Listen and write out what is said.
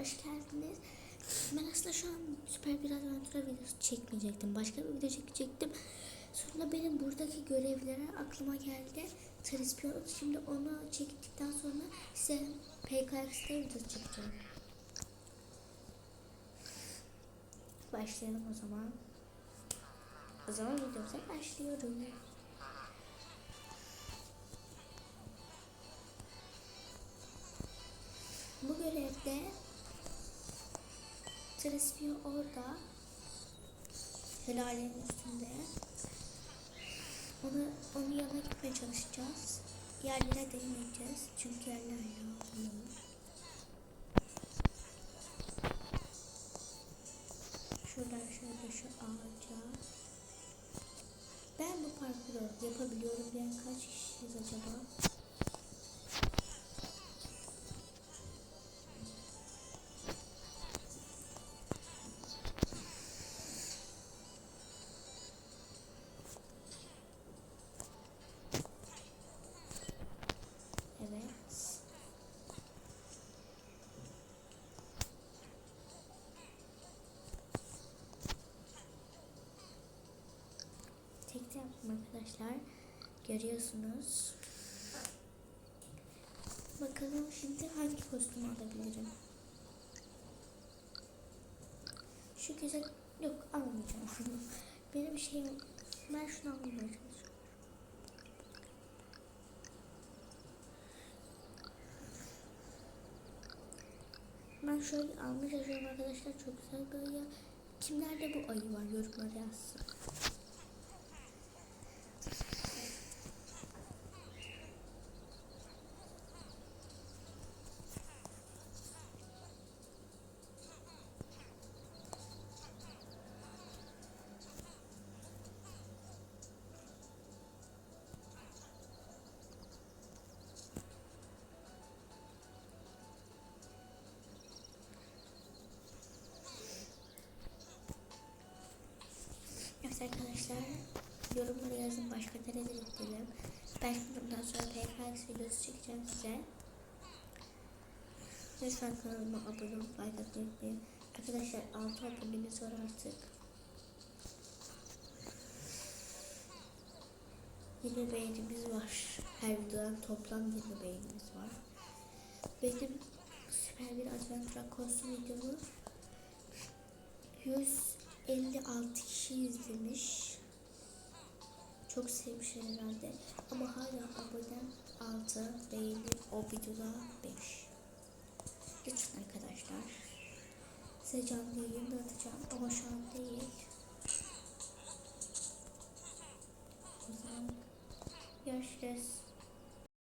hoş geldiniz. Ben aslında şu an süper bir adventure videosu çekmeyecektim. Başka bir video çekecektim. Sonra benim buradaki görevlere aklıma geldi. Trispion. Şimdi onu çektikten sonra size PKX'de videosu çekeceğim. Başlayalım o zaman. O zaman videomuza başlıyorum. Trispio orada helalenin üstünde onu, onun yanına gitmeye çalışacağız. Yerlere değmeyeceğiz çünkü yerler yok. Şuradan şöyle şu ağaca. Ben bu parkuru yapabiliyorum diyen kaç kişiyiz acaba? Arkadaşlar. Görüyorsunuz. Bakalım şimdi hangi kostümü alabilirim. Şu güzel... Yok almayacağım. Benim şeyim... Ben şunu almaya çalışıyorum. Ben şöyle almış arkadaşlar. Çok güzel ayı. Kimlerde bu ayı var yorumlara yazsın. Arkadaşlar yorumlara yazın başka nerelere gidelim. Ben bundan sonra PKX videosu çekeceğim size. Lütfen kanalıma abone olup like atmayı unutmayın. Arkadaşlar 6 abonemiz var artık. 20 beğenimiz var. Her videodan toplam 20 beğenimiz var. Benim süper bir adventure kostüm videomu 156 kişi izlemiş. Çok sevmişler herhalde. Ama hala abonem 6, beğeni o videoda 5. Lütfen arkadaşlar. Size canlı yayın da atacağım ama şu an değil. O görüşürüz.